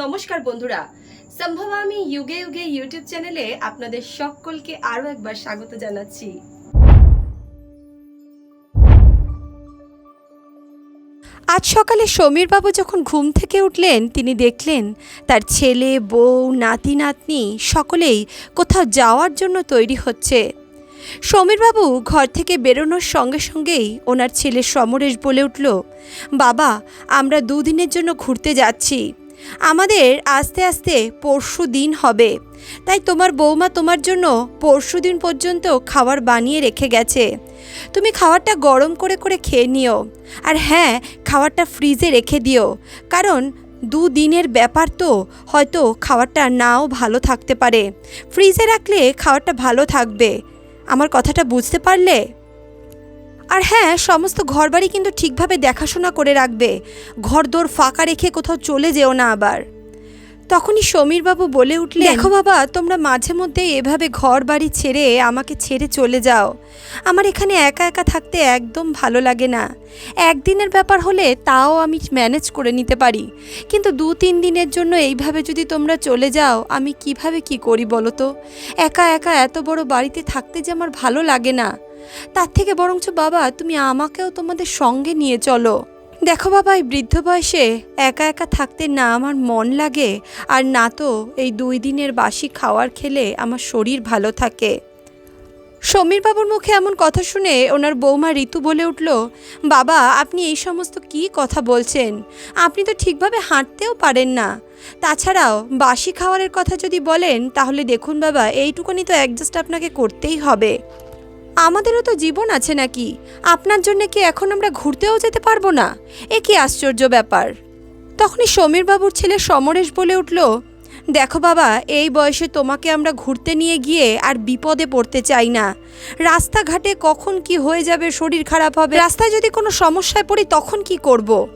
নমস্কার বন্ধুরা। সম্ভব আমি যুগে যুগে ইউটিউব চ্যানেলে আপনাদের সকলকে আরও একবার স্বাগত জানাচ্ছি। আজ সকালে সমীরবাবু যখন ঘুম থেকে উঠলেন, তিনি দেখলেন তার ছেলে, বউ, নাতি, নাতনি সকলেই কোথাও যাওয়ার জন্য তৈরি হচ্ছে। সমীরবাবু ঘর থেকে বেরোনোর সঙ্গে সঙ্গেই ওনার ছেলে সমরেশ বলে উঠল, বাবা, আমরা দুদিনের জন্য ঘুরতে যাচ্ছি। আমাদের আস্তে আস্তে পরশু দিন হবে। তাই তোমার বৌমা তোমার জন্য পরশু দিন পর্যন্ত খাবার বানিয়ে রেখে গেছে। তুমি খাবারটা গরম করে করে খেয়ে নিও। আর হ্যাঁ খাবারটা ফ্রিজে রেখে দিও। কারণ দুদিনের ব্যাপার তো, হয়তো খাবারটা নাও ভালো থাকতে পারে। ফ্রিজে রাখলে খাবারটা ভালো থাকবে। আমার কথাটা বুঝতে পারলে? আর হ্যাঁ সমস্ত ঘরবাড়ি কিন্তু ঠিকভাবে দেখাশোনা করে রাখবে। ঘরদোর ফাঁকা রেখে কোথাও চলে যেও না আবার। তখনই সমীরবাবু বলে উঠলে দেখো বাবা, তোমরা মাঝে মধ্যে এভাবে ঘর বাড়ি ছেড়ে আমাকে ছেড়ে চলে যাও। আমার এখানে একা একা থাকতে একদম ভালো লাগে না। একদিনের ব্যাপার হলে তাও আমি ম্যানেজ করে নিতে পারি। কিন্তু দু তিন দিনের জন্য এইভাবে যদি তোমরা চলে যাও, আমি কীভাবে কি করি বলো তো? একা একা এত বড় বাড়িতে থাকতে যে আমার ভালো লাগে না। তার থেকে বরঞ্চ বাবা, তুমি আমাকেও তোমাদের সঙ্গে নিয়ে চলো। দেখো বাবা, এই বৃদ্ধ বয়সে একা একা থাকতে না আমার মন লাগে, আর না তো এই দুই দিনের বাসি খাওয়ার খেলে আমার শরীর ভালো থাকে। সমীরবাবুর মুখে এমন কথা শুনে ওনার বৌমা ঋতু বলে উঠল, বাবা, আপনি এই সমস্ত কি কথা বলছেন? আপনি তো ঠিকভাবে হাঁটতেও পারেন না। তাছাড়াও বাসি খাওয়ারের কথা যদি বলেন, তাহলে দেখুন বাবা, এইটুকুনি তো অ্যাডজাস্ট আপনাকে করতেই হবে। আমাদেরও তো জীবন আছে নাকি? আপনার জন্য কি এখন আমরা ঘুরতেও যেতে পারব না? এ কি আশ্চর্য ব্যাপার। তখনই সমীরবাবুর ছেলে সমরেশ বলে উঠল, দেখো বাবা, এই বয়সে তোমাকে আমরা ঘুরতে নিয়ে গিয়ে আর বিপদে পড়তে চাই না। রাস্তাঘাটে কখন কি হয়ে যাবে শরীর খারাপ হবে। রাস্তায় যদি কোনো সমস্যায় পড়ি তখন কি করব।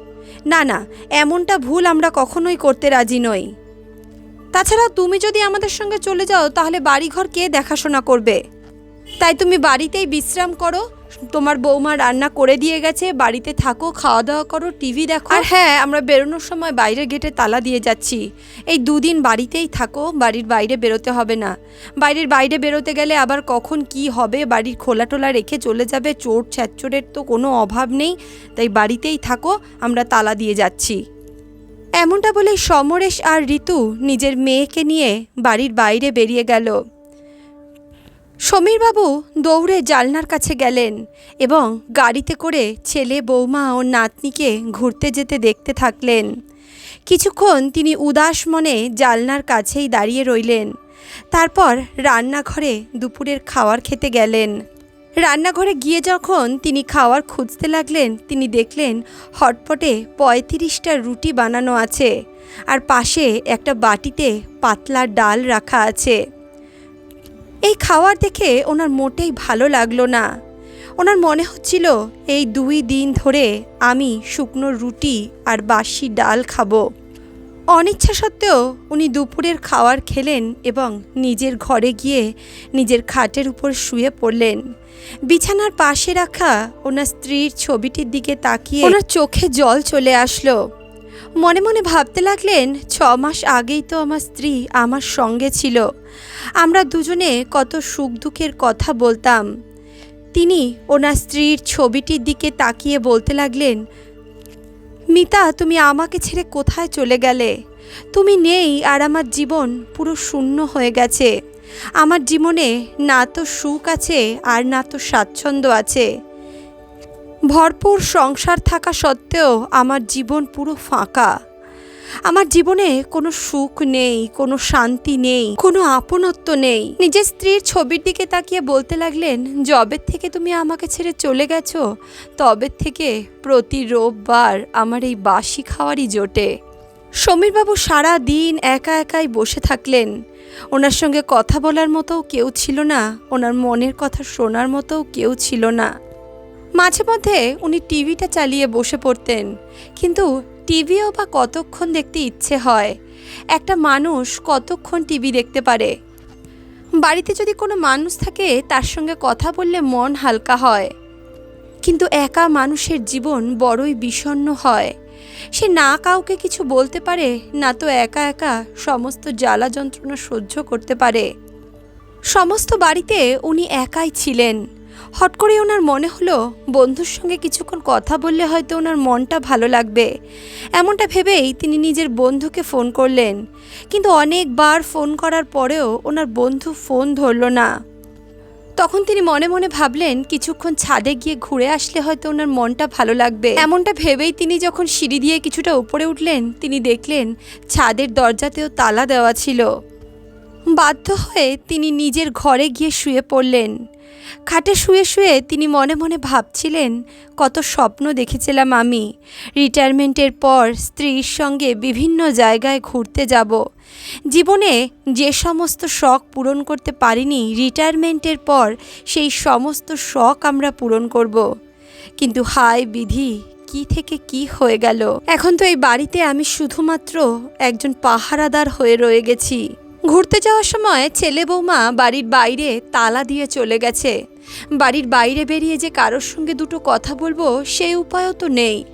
না না, এমনটা ভুল আমরা কখনোই করতে রাজি নই। তাছাড়া তুমি যদি আমাদের সঙ্গে চলে যাও তাহলে বাড়িঘর কে দেখাশোনা করবে? তাই তুমি বাড়িতেই বিশ্রাম করো। তোমার বৌমা রান্না করে দিয়ে গেছে, বাড়িতে থাকো খাওয়া দাওয়া করো, টিভি দেখো। আর হ্যাঁ আমরা বেরোনোর সময় বাইরের গেটে তালা দিয়ে যাচ্ছি। এই দুদিন বাড়িতেই থাকো, বাড়ির বাইরে বেরোতে হবে না। বাইরের বাইরে বেরোতে গেলে আবার কখন কি হবে, বাড়ির খোলা টোলা রেখে চলে যাবে, চোর ছ্যাচোরের তো কোনো অভাব নেই। তাই বাড়িতেই থাকো, আমরা তালা দিয়ে যাচ্ছি। এমনটা বলে সমরেশ আর ঋতু নিজের মেয়েকে নিয়ে বাড়ির বাইরে বেরিয়ে গেল। সমীরবাবু দৌড়ে জালনার কাছে গেলেন এবং গাড়িতে করে ছেলে, বৌমা ও নাতনিকে ঘুরতে যেতে দেখতে থাকলেন। কিছুক্ষণ তিনি উদাস মনে জালনার কাছেই দাঁড়িয়ে রইলেন। তারপর রান্নাঘরে দুপুরের খাওয়ার খেতে গেলেন। রান্নাঘরে গিয়ে যখন তিনি খাওয়ার খুঁজতে লাগলেন, তিনি দেখলেন হটপটে পঁয়ত্রিশটা রুটি বানানো আছে আর পাশে একটা বাটিতে পাতলা ডাল রাখা আছে। এই খাওয়ার দেখে ওনার মোটেই ভালো লাগল না। ওনার মনে হচ্ছিল এই দুই দিন ধরে আমি শুকনো রুটি আর বাসি ডাল খাব। অনিচ্ছা সত্ত্বেও উনি দুপুরের খাওয়ার খেলেন এবং নিজের ঘরে গিয়ে নিজের খাটের উপর শুয়ে পড়লেন। বিছানার পাশে রাখা ওনার স্ত্রীর ছবিটির দিকে তাকিয়ে ওনার চোখে জল চলে আসলো। মনে মনে ভাবতে লাগলেন, ছ মাস আগেই তো আমার স্ত্রী আমার সঙ্গে ছিল। আমরা দুজনে কত সুখ দুঃখের কথা বলতাম। তিনি ওনার স্ত্রীর ছবিটির দিকে তাকিয়ে বলতে লাগলেন, মিতা, তুমি আমাকে ছেড়ে কোথায় চলে গেলে? তুমি নেই আর আমার জীবন পুরো শূন্য হয়ে গেছে। আমার জীবনে না তো সুখ আছে আর না তো স্বাচ্ছন্দ্য আছে। ভরপুর সংসার থাকা সত্ত্বেও আমার জীবন পুরো ফাঁকা। আমার জীবনে কোনো সুখ নেই, কোনো শান্তি নেই, কোনো আপনত্ব নেই। নিজের স্ত্রীর ছবির দিকে তাকিয়ে বলতে লাগলেন জবের থেকে তুমি আমাকে ছেড়ে চলে গেছো, তবে থেকে প্রতি রোববার আমার এই বাসি খাওয়ারই জোটে। সমীরবাবু সারা দিন একা একাই বসে থাকলেন। ওনার সঙ্গে কথা বলার মতো কেউ ছিল না, ওনার মনের কথা শোনার মতোও কেউ ছিল না। মাঝে মধ্যে উনি টিভিটা চালিয়ে বসে পড়তেন। কিন্তু টিভিও বা কতক্ষণ দেখতে ইচ্ছে হয়? একটা মানুষ কতক্ষণ টিভি দেখতে পারে? বাড়িতে যদি কোনো মানুষ থাকে, তার সঙ্গে কথা বললে মন হালকা হয়। কিন্তু একা মানুষের জীবন বড়ই বিষণ্ণ হয়। সে না কাউকে কিছু বলতে পারে, না তো একা একা সমস্ত জ্বালা যন্ত্রণা সহ্য করতে পারে। সমস্ত বাড়িতে উনি একাই ছিলেন। হট করে ওনার মনে হলো, বন্ধুর সঙ্গে কিছুক্ষণ কথা বললে হয়তো ওনার মনটা ভালো লাগবে। এমনটা ভেবেই তিনি নিজের বন্ধুকে ফোন করলেন। কিন্তু অনেকবার ফোন করার পরেও ওনার বন্ধু ফোন ধরল না। তখন তিনি মনে মনে ভাবলেন, কিছুক্ষণ ছাদে গিয়ে ঘুরে আসলে হয়তো ওনার মনটা ভালো লাগবে। এমনটা ভেবেই তিনি যখন সিঁড়ি দিয়ে কিছুটা উপরে উঠলেন, তিনি দেখলেন ছাদের দরজাতেও তালা দেওয়া ছিল। বাধ্য হয়ে তিনি নিজের ঘরে গিয়ে শুয়ে পড়লেন। খাটে শুয়ে শুয়ে তিনি মনে মনে ভাবছিলেন, কত স্বপ্ন দেখেছিলাম আমি। রিটায়ারমেন্টের পর স্ত্রীর সঙ্গে বিভিন্ন জায়গায় ঘুরতে যাব। জীবনে যে সমস্ত শখ পূরণ করতে পারিনি, রিটায়ারমেন্টের পর সেই সমস্ত শখ আমরা পূরণ করব। কিন্তু হায় বিধি, কি থেকে কি হয়ে গেল? এখন তো এই বাড়িতে আমি শুধুমাত্র একজন পাহারাদার হয়ে রয়ে গেছি। ঘুরতে যাওয়ার সময় ছেলে বৌমা বাড়ির বাইরে তালা দিয়ে চলে গেছে। বাড়ির বাইরে বেরিয়ে যে কারোর সঙ্গে দুটো কথা বলব, সেই উপায়ও তো নেই।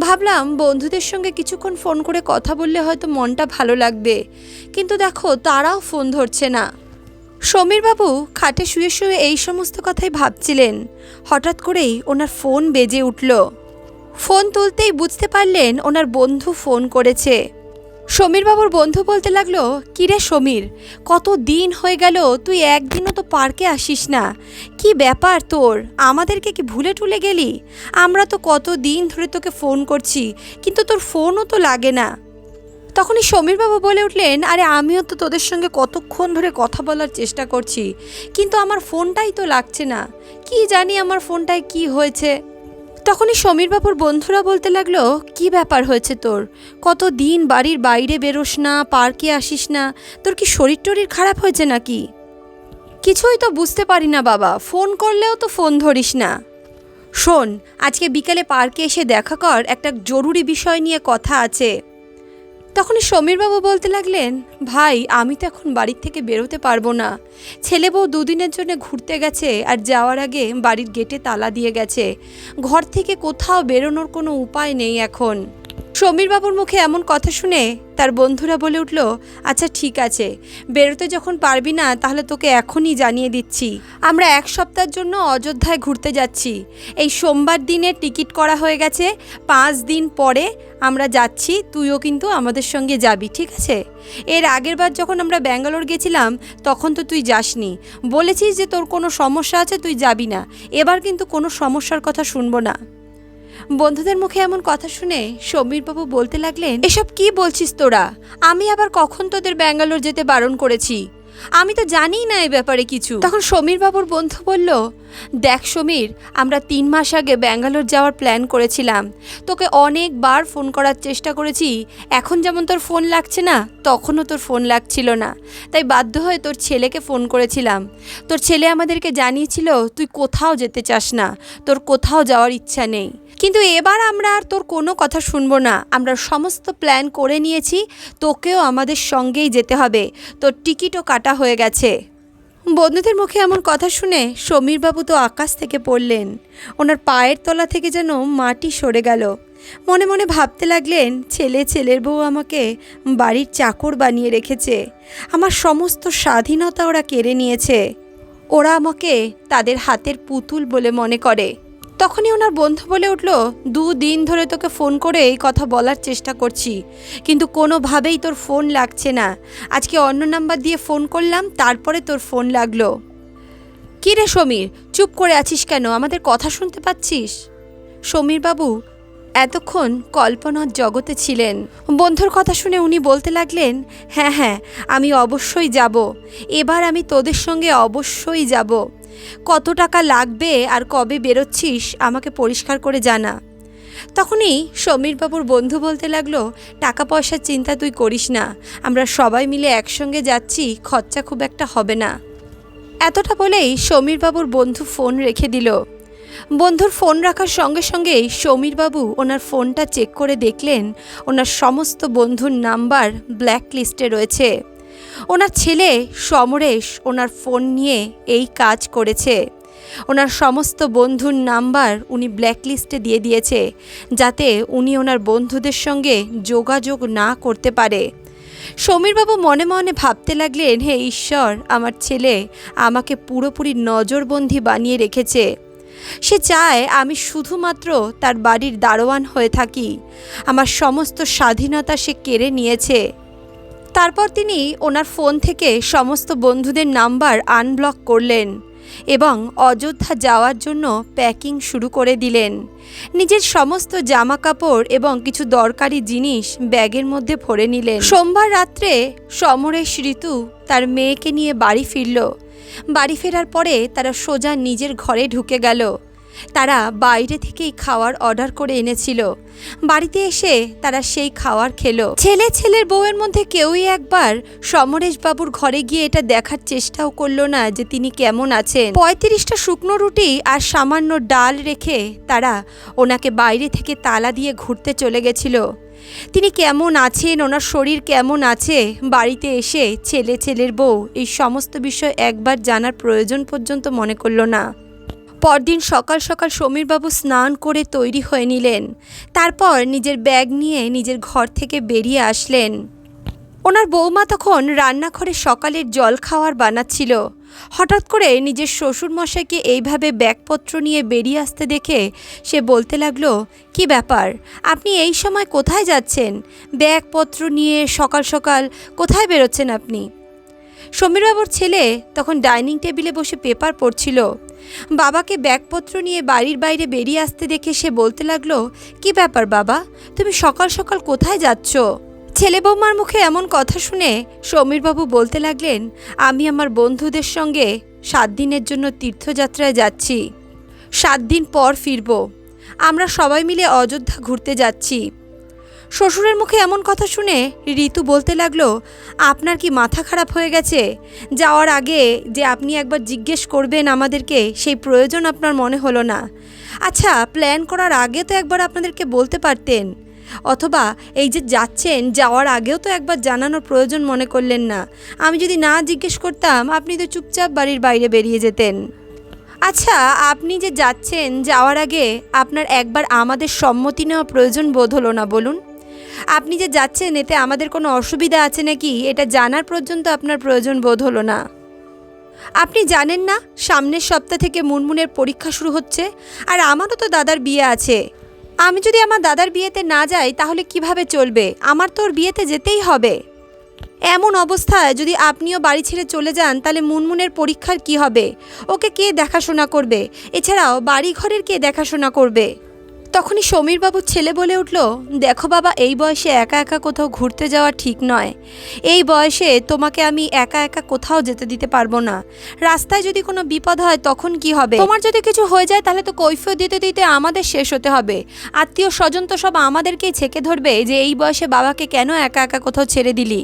ভাবলাম বন্ধুদের সঙ্গে কিছুক্ষণ ফোন করে কথা বললে হয়তো মনটা ভালো লাগবে। কিন্তু দেখো, তারাও ফোন ধরছে না। সমীরবাবু খাটে শুয়ে শুয়ে এই সমস্ত কথাই ভাবছিলেন। হঠাৎ করেই ওনার ফোন বেজে উঠল। ফোন তুলতেই বুঝতে পারলেন ওনার বন্ধু ফোন করেছে। সমীরবাবুর বন্ধু বলতে লাগল, কিরে সমীর, কত দিন হয়ে গেল, তুই একদিনও তো পার্কে আসিস না। কি ব্যাপার তোর? আমাদেরকে কি ভুলে টুলে গেলি? আমরা তো কত দিন ধরে তোকে ফোন করছি, কিন্তু তোর ফোনও তো লাগে না। তখনই সমীরবাবু বলে উঠলেন, আরে আমিও তো তোদের সঙ্গে কতক্ষণ ধরে কথা বলার চেষ্টা করছি, কিন্তু আমার ফোনটাই তো লাগছে না। কি জানি আমার ফোনটায় কি হয়েছে? তখনই সমীরবাবুর বন্ধুরা বলতে লাগল, কি ব্যাপার হয়েছে তোর? কত দিন বাড়ির বাইরে বেরোস না, পার্কে আসিস না? তোর কি শরীর টরির খারাপ হয়েছে নাকি? কিছুই তো বুঝতে পারি না বাবা, ফোন করলেও তো ফোন ধরিস না। শোন, আজকে বিকেলে পার্কে এসে দেখা কর, একটা জরুরি বিষয় নিয়ে কথা আছে। তখনই সমীরবাবু বলতে লাগলেন, ভাই, আমি তো এখন বাড়ির থেকে বেরোতে পারব না। ছেলে বউ দুদিনের জন্য ঘুরতে গেছে আর যাওয়ার আগে বাড়ির গেটে তালা দিয়ে গেছে। ঘর থেকে কোথাও বেরোনোর কোনো উপায় নেই এখন। সমীরবাবুর মুখে এমন কথা শুনে তার বন্ধুরা বলে উঠল আচ্ছা ঠিক আছে। বেরোতে যখন পারবি না, তাহলে তোকে এখনই জানিয়ে দিচ্ছি। আমরা এক সপ্তাহের জন্য অযোধ্যায় ঘুরতে যাচ্ছি। এই সোমবার দিনের টিকিট করা হয়ে গেছে। পাঁচ দিন পরে আমরা যাচ্ছি, তুইও কিন্তু আমাদের সঙ্গে যাবি, ঠিক আছে? এর আগের বার যখন আমরা ব্যাঙ্গালোর গেছিলাম, তখন তো তুই যাসনি। বলেছিস যে তোর কোনো সমস্যা আছে, তুই যাবি না। এবার কিন্তু কোনো সমস্যার কথা শুনব না। বন্ধুদের মুখে এমন কথা শুনে সমীরবাবু বলতে লাগলেন, এসব কি বলছিস তোরা? আমি আবার কখন তোদের ব্যাঙ্গালোর যেতে বারণ করেছি? আমি তো জানিই না এই ব্যাপারে কিছু। তখন সমীরবাবুর বন্ধু বলল, দেখ সমীর, আমরা তিন মাস আগে ব্যাঙ্গালোর যাওয়ার প্ল্যান করেছিলাম। তোকে অনেকবার ফোন করার চেষ্টা করেছি। এখন যেমন তোর ফোন লাগছে না, তখনও তোর ফোন লাগছিল না। তাই বাধ্য হয়ে তোর ছেলেকে ফোন করেছিলাম। তোর ছেলে আমাদেরকে জানিয়েছিল, তুই কোথাও যেতে চাস না। তোর কোথাও যাওয়ার ইচ্ছা নেই। কিন্তু এবার আমরা আর তোর কোনো কথা শুনব না। আমরা সমস্ত প্ল্যান করে নিয়েছি, তোকেও আমাদের সঙ্গেই যেতে হবে। তোর টিকিটও কাটা হয়ে গেছে। বন্ধুদের মুখে এমন কথা শুনে সমীরবাবু তো আকাশ থেকে পড়লেন। ওনার পায়ের তলা থেকে যেন মাটি সরে গেল। মনে মনে ভাবতে লাগলেন, ছেলে, ছেলের বউ আমাকে বাড়ির চাকর বানিয়ে রেখেছে। আমার সমস্ত স্বাধীনতা ওরা কেড়ে নিয়েছে। ওরা আমাকে তাদের হাতের পুতুল বলে মনে করে। তখনই ওনার বন্ধু বলে উঠল দুদিন ধরে তোকে ফোন করে এই কথা বলার চেষ্টা করছি, কিন্তু কোনোভাবেই তোর ফোন লাগছে না। আজকে অন্য নাম্বার দিয়ে ফোন করলাম, তারপরে তোর ফোন লাগল। কী রে সমীর, চুপ করে আছিস কেন? আমাদের কথা শুনতে পাচ্ছিস? সমীর বাবু এতক্ষণ কল্পনার জগতে ছিলেন। বন্ধুর কথা শুনে উনি বলতে লাগলেন হ্যাঁ হ্যাঁ আমি অবশ্যই যাব। এবার আমি তোদের সঙ্গে অবশ্যই যাব। কত টাকা লাগবে আর কবে বেরোচ্ছিস আমাকে পরিষ্কার করে জানা। তখনই সমীরবাবুর বন্ধু বলতে লাগল, টাকা পয়সার চিন্তা তুই করিস না, আমরা সবাই মিলে একসঙ্গে যাচ্ছি, খরচা খুব একটা হবে না। এতটা বলেই সমীরবাবুর বন্ধু ফোন রেখে দিল। বন্ধুর ফোন রাখার সঙ্গে সঙ্গেই সমীরবাবু ওনার ফোনটা চেক করে দেখলেন ওনার সমস্ত বন্ধুর নাম্বার ব্ল্যাক লিস্টে রয়েছে। ওনার ছেলে সমরেশ ওনার ফোন নিয়ে এই কাজ করেছে। ওনার সমস্ত বন্ধুর নাম্বার উনি ব্ল্যাকলিস্টে দিয়ে দিয়েছে, যাতে উনি ওনার বন্ধুদের সঙ্গে যোগাযোগ না করতে পারে। সমীরবাবু মনে মনে ভাবতে লাগলেন, হে ঈশ্বর, আমার ছেলে আমাকে পুরোপুরি নজরবন্দি বানিয়ে রেখেছে। সে চায় আমি শুধুমাত্র তার বাড়ির দারোয়ান হয়ে থাকি। আমার সমস্ত স্বাধীনতা সে কেড়ে নিয়েছে। তারপর তিনি ওনার ফোন থেকে সমস্ত বন্ধুদের নাম্বার আনব্লক করলেন এবং অযোধ্যা যাওয়ার জন্য প্যাকিং শুরু করে দিলেন। নিজের সমস্ত জামা কাপড় এবং কিছু দরকারি জিনিস ব্যাগের মধ্যে ভরে নিলেন। সোমবার রাত্রে সমরেশ ঋতু তার মেয়েকে নিয়ে বাড়ি ফিরল। বাড়ি ফেরার পরে তারা সোজা নিজের ঘরে ঢুকে গেল। তারা বাইরে থেকেই খাওয়ার অর্ডার করে এনেছিল। বাড়িতে এসে তারা সেই খাওয়ার খেলো। ছেলে ছেলের বউয়ের মধ্যে কেউই একবার সমরেশ বাবুর ঘরে গিয়ে এটা দেখার চেষ্টাও করল না যে তিনি কেমন আছেন। পঁয়ত্রিশটা শুকনো রুটি আর সামান্য ডাল রেখে তারা ওনাকে বাইরে থেকে তালা দিয়ে ঘুরতে চলে গেছিল। তিনি কেমন আছেন? ওনার শরীর কেমন আছে? বাড়িতে এসে ছেলে ছেলের বউ এই সমস্ত বিষয় একবার জানার প্রয়োজন পর্যন্ত মনে করল না। পরদিন সকাল সকাল সমীরবাবু স্নান করে তৈরি হয়ে নিলেন। তারপর নিজের ব্যাগ নিয়ে নিজের ঘর থেকে বেরিয়ে আসলেন। ওনার বৌমা তখন রান্নাঘরে সকালের জল খাওয়ার বানাচ্ছিল। হঠাৎ করে নিজের শ্বশুরমশাইকে এইভাবে ব্যাগপত্র নিয়ে বেরিয়ে আসতে দেখে সে বলতে লাগল, কি ব্যাপার? আপনি এই সময় কোথায় যাচ্ছেন? ব্যাগপত্র নিয়ে সকাল সকাল কোথায় বেরোচ্ছেন আপনি? সমীরবাবুর ছেলে তখন ডাইনিং টেবিলে বসে পেপার পড়ছিল। বাবাকে ব্যাগপত্র নিয়ে বাড়ির বাইরে বেরিয়ে আসতে দেখে সে বলতে লাগল, কি ব্যাপার বাবা? তুমি সকাল সকাল কোথায় যাচ্ছ? ছেলে বৌমার মুখে এমন কথা শুনে সমীরবাবু বলতে লাগলেন, আমি আমার বন্ধুদের সঙ্গে সাত দিনের জন্য তীর্থযাত্রায় যাচ্ছি। সাত দিন পর ফিরব। আমরা সবাই মিলে অযোধ্যা ঘুরতে যাচ্ছি। শ্বশুরের মুখে এমন কথা শুনে ঋতু বলতে লাগল, আপনার কি মাথা খারাপ হয়ে গেছে? যাওয়ার আগে যে আপনি একবার জিজ্ঞেস করবেন আমাদেরকে, সেই প্রয়োজন আপনার মনে হলো না। আচ্ছা প্ল্যান করার আগে তো একবার আপনাদেরকে বলতে পারতেন। অথবা এই যে যাচ্ছেন, যাওয়ার আগেও তো একবার জানানোর প্রয়োজন মনে করলেন না। আমি যদি না জিজ্ঞেস করতাম, আপনি তো চুপচাপ বাড়ির বাইরে বেরিয়ে যেতেন। আচ্ছা আপনি যে যাচ্ছেন, যাওয়ার আগে আপনার একবার আমাদের সম্মতি নেওয়া প্রয়োজন বোধ হলো না, বলুন। আপনি যে যাচ্ছেন, এতে আমাদের কোনো অসুবিধা আছে নাকি? এটা জানার পর্যন্ত আপনার প্রয়োজন বোধ হলো না। আপনি জানেন না, সামনের সপ্তাহ থেকে মুনমুনের পরীক্ষা শুরু হচ্ছে, আর আমারও তো দাদার বিয়ে আছে। আমি যদি আমার দাদার বিয়েতে না যাই, তাহলে কীভাবে চলবে? আমার তো ওর বিয়েতে যেতেই হবে। এমন অবস্থায় যদি আপনিও বাড়ি ছেড়ে চলে যান, তাহলে মুনমুনের পরীক্ষার কি হবে? ওকে কে দেখাশোনা করবে? এছাড়াও বাড়ি ঘরের কে দেখাশোনা করবে? তখনই সমীরবাবুর ছেলে বলে উঠল, দেখো বাবা, এই বয়সে একা একা কোথাও ঘুরতে যাওয়া ঠিক নয়। এই বয়সে তোমাকে আমি একা একা কোথাও যেতে দিতে পারব না। রাস্তায় যদি কোনো বিপদ হয়, তখন কি হবে? তোমার যদি কিছু হয়ে যায়, তাহলে তো কৈফিয়ত দিতে দিতে আমাদের শেষ হতে হবে। আত্মীয় স্বজন তো সব আমাদেরকেই ছেকে ধরবে যে এই বয়সে বাবাকে কেন একা একা কোথাও ছেড়ে দিলি।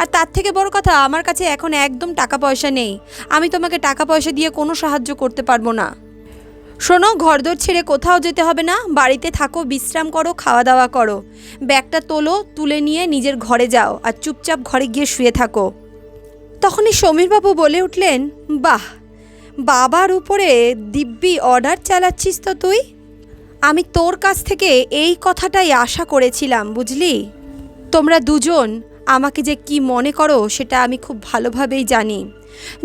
আর তার থেকে বড় কথা, আমার কাছে এখন একদম টাকা পয়সা নেই। আমি তোমাকে টাকা পয়সা দিয়ে কোনো সাহায্য করতে পারব না। শোনো, ঘরদোর ছেড়ে কোথাও যেতে হবে না। বাড়িতে থাকো, বিশ্রাম করো খাওয়া দাওয়া করো। ব্যাগটা তোলো, তুলে নিয়ে নিজের ঘরে যাও আর চুপচাপ ঘরে গিয়ে শুয়ে থাকো। তখনই সমীরবাবু বলে উঠলেন, বাহ, বাবার উপরে দিব্যি অর্ডার চালাচ্ছিস তো তুই? আমি তোর কাছ থেকে এই কথাটাই আশা করেছিলাম, বুঝলি? তোমরা দুজন আমাকে যে কি মনে করো সেটা আমি খুব ভালোভাবেই জানি।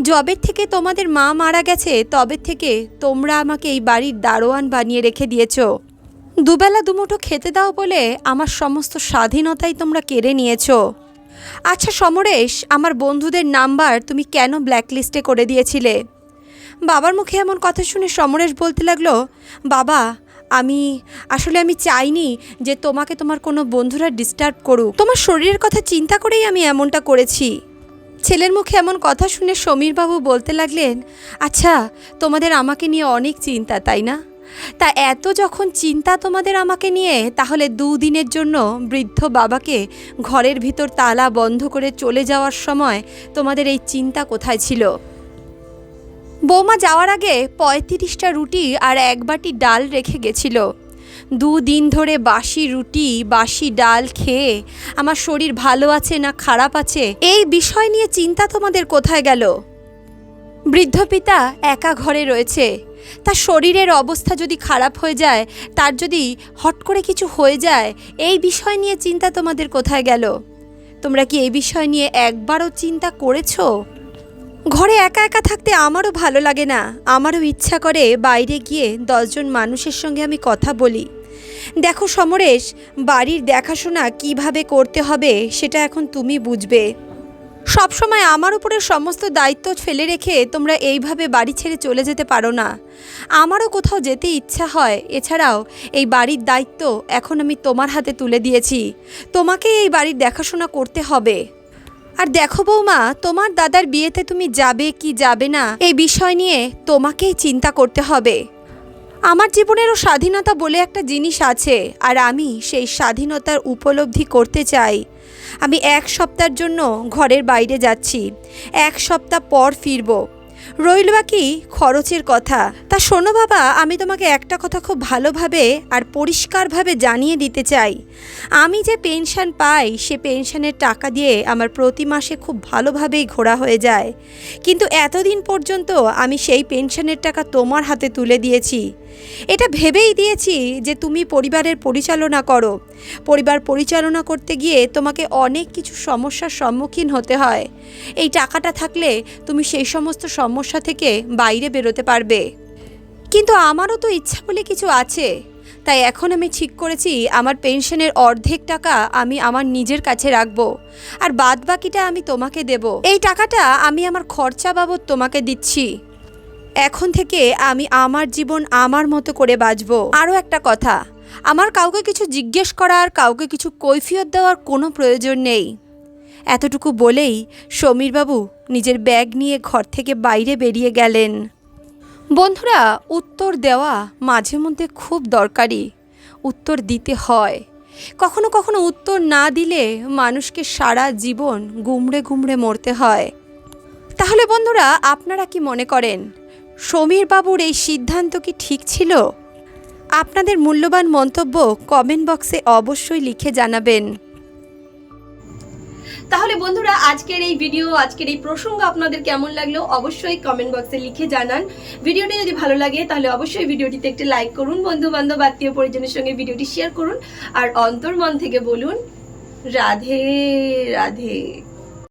জবের থেকে তোমাদের মা মারা গেছে, তবে থেকে তোমরা আমাকে এই বাড়ির দারোয়ান বানিয়ে রেখে দিয়েছ। দুবেলা দুমুঠো খেতে দাও বলে আমার সমস্ত স্বাধীনতাই তোমরা কেড়ে নিয়েছো। আচ্ছা সমরেশ, আমার বন্ধুদের নাম্বার তুমি কেন ব্ল্যাকলিস্টে করে দিয়েছিলে? বাবার মুখে এমন কথা শুনে সমরেশ বলতে লাগল, বাবা আমি, আসলে আমি চাইনি যে তোমাকে তোমার কোনো বন্ধুরা ডিস্টার্ব করুক। তোমার শরীরের কথা চিন্তা করেই আমি এমনটা করেছি। ছেলের মুখে এমন কথা শুনে সমীরবাবু বলতে লাগলেন আচ্ছা তোমাদের আমাকে নিয়ে অনেক চিন্তা, তাই না? তা এত যখন চিন্তা তোমাদের আমাকে নিয়ে, তাহলে দুদিনের জন্য বৃদ্ধ বাবাকে ঘরের ভিতর তালা বন্ধ করে চলে যাওয়ার সময় তোমাদের এই চিন্তা কোথায় ছিল? বৌমা যাওয়ার আগে পঁয়ত্রিশটা রুটি আর এক বাটি ডাল রেখে গেছিল। দুদিন ধরে বাসি রুটি, বাসি ডাল খেয়ে আমার শরীর ভালো আছে না খারাপ আছে, এই বিষয় নিয়ে চিন্তা তোমাদের কোথায় গেল? বৃদ্ধ পিতা একা ঘরে রয়েছে তার শরীরের অবস্থা যদি খারাপ হয়ে যায়, তার যদি হট করে কিছু হয়ে যায়, এই বিষয় নিয়ে চিন্তা তোমাদের কোথায় গেল? তোমরা কি এই বিষয় নিয়ে একবারও চিন্তা করেছ? ঘরে একা একা থাকতে আমারও ভালো লাগে না। আমারও ইচ্ছা করে বাইরে গিয়ে দশজন মানুষের সঙ্গে আমি কথা বলি। দেখো সমরেশ, বাড়ির দেখাশোনা কীভাবে করতে হবে সেটা এখন তুমি বুঝবে। সবসময় আমার উপরে সমস্ত দায়িত্ব ফেলে রেখে তোমরা এইভাবে বাড়ি ছেড়ে চলে যেতে পারো না। আমারও কোথাও যেতে ইচ্ছা হয়। এছাড়াও এই বাড়ির দায়িত্ব এখন আমি তোমার হাতে তুলে দিয়েছি। তোমাকে এই বাড়ির দেখাশোনা করতে হবে। আর দেখো বৌমা, তোমার দাদার বিয়েতে তুমি যাবে কি যাবে না, এই বিষয় নিয়ে তোমাকেই চিন্তা করতে হবে। আমার জীবনেরও স্বাধীনতা বলে একটা জিনিস আছে, আর আমি সেই স্বাধীনতার উপলব্ধি করতে চাই। আমি এক সপ্তাহের জন্য ঘরের বাইরে যাচ্ছি, এক সপ্তাহ পর ফিরব। রইল বাকি খরচের কথা। তা শোনো বাবা, আমি তোমাকে একটা কথা খুব ভালোভাবে আর পরিষ্কারভাবে জানিয়ে দিতে চাই। আমি যে পেনশন পাই, সে পেনশনের টাকা দিয়ে আমার প্রতি মাসে খুব ভালোভাবেই ঘোরা হয়ে যায়। কিন্তু এতদিন পর্যন্ত আমি সেই পেনশনের টাকা তোমার হাতে তুলে দিয়েছি। এটা ভেবেই দিয়েছি যে তুমি পরিবারের পরিচালনা করো। পরিবার পরিচালনা করতে গিয়ে তোমাকে অনেক কিছু সমস্যার সম্মুখীন হতে হয়। এই টাকাটা থাকলে তুমি সেই সমস্ত সমস্যা থেকে বাইরে বেরোতে পারবে। কিন্তু আমারও তো ইচ্ছা বলে কিছু আছে। তাই এখন আমি ঠিক করেছি আমার পেনশনের অর্ধেক টাকা আমি আমার নিজের কাছে রাখব। আর বাদ বাকিটা আমি তোমাকে দেব। এই টাকাটা আমি আমার খরচা বাবদ তোমাকে দিচ্ছি। এখন থেকে আমি আমার জীবন আমার মতো করে বাঁচবো আরও একটা কথা, আমার কাউকে কিছু জিজ্ঞেস করার, কাউকে কিছু কৈফিয়ত দেওয়ার কোনো প্রয়োজন নেই। এতটুকু বলেই সমীরবাবু নিজের ব্যাগ নিয়ে ঘর থেকে বাইরে বেরিয়ে গেলেন। বন্ধুরা, উত্তর দেওয়া মাঝে মধ্যে খুব দরকারি। উত্তর দিতে হয়। কখনো কখনো উত্তর না দিলে মানুষকে সারা জীবন গুমড়ে গুমড়ে মরতে হয়। তাহলে বন্ধুরা, আপনারা কি মনে করেন? সমীর বাবুর এই সিদ্ধান্ত কি ঠিক ছিল? আপনাদের মূল্যবান মন্তব্য কমেন্ট বক্সে অবশ্যই লিখে জানাবেন। তাহলে বন্ধুরা, আজকের এই ভিডিও আজকের এই প্রসঙ্গ আপনাদের কেমন লাগল অবশ্যই কমেন্ট বক্সে লিখে জানান। ভিডিওটি যদি ভালো লাগে, তাহলে অবশ্যই ভিডিওটিতে একটি লাইক করুন বন্ধু বান্ধব আত্মীয় পরিজনের সঙ্গে ভিডিওটি শেয়ার করুন। আর অন্তর্মন থেকে বলুন, রাধে রাধে।